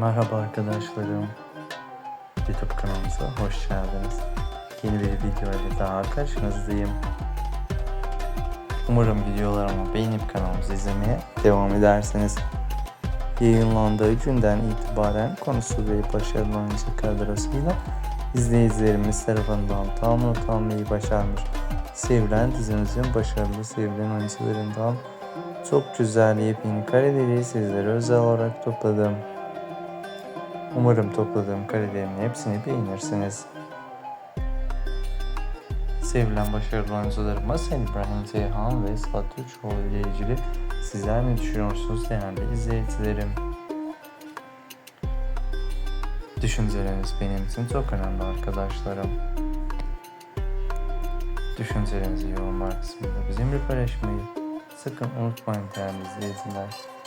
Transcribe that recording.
Merhaba arkadaşlarım. YouTube kanalımıza hoş geldiniz. Yeni bir video ile daha karşınızdayım. Umarım videolarımı beğenip kanalımızı izlemeye devam edersiniz. Yayınlandığı günden itibaren konusu ve başarılı oyuncu kadrosuyla izleyicilerimiz tarafından tam not almayı başarmış. Sevilen dizimizin başarılı sevilen oyuncularından çok güzel yepyeni kareleri sizlere özel olarak topladım. Umarım topladığım karelerin hepsini beğenirsiniz. Sevilen başarılı oyuncularıma Sen İbrahim Ceyhan ve Esat Üçoğlu ile ilgili sizler ne düşünüyorsunuz değerli izleyicilerim? Düşünceleriniz benim için çok önemli arkadaşlarım. Düşüncelerinizi yorumlar kısmında bizimle paylaşmayı sakın unutmayın değerli izleyiciler.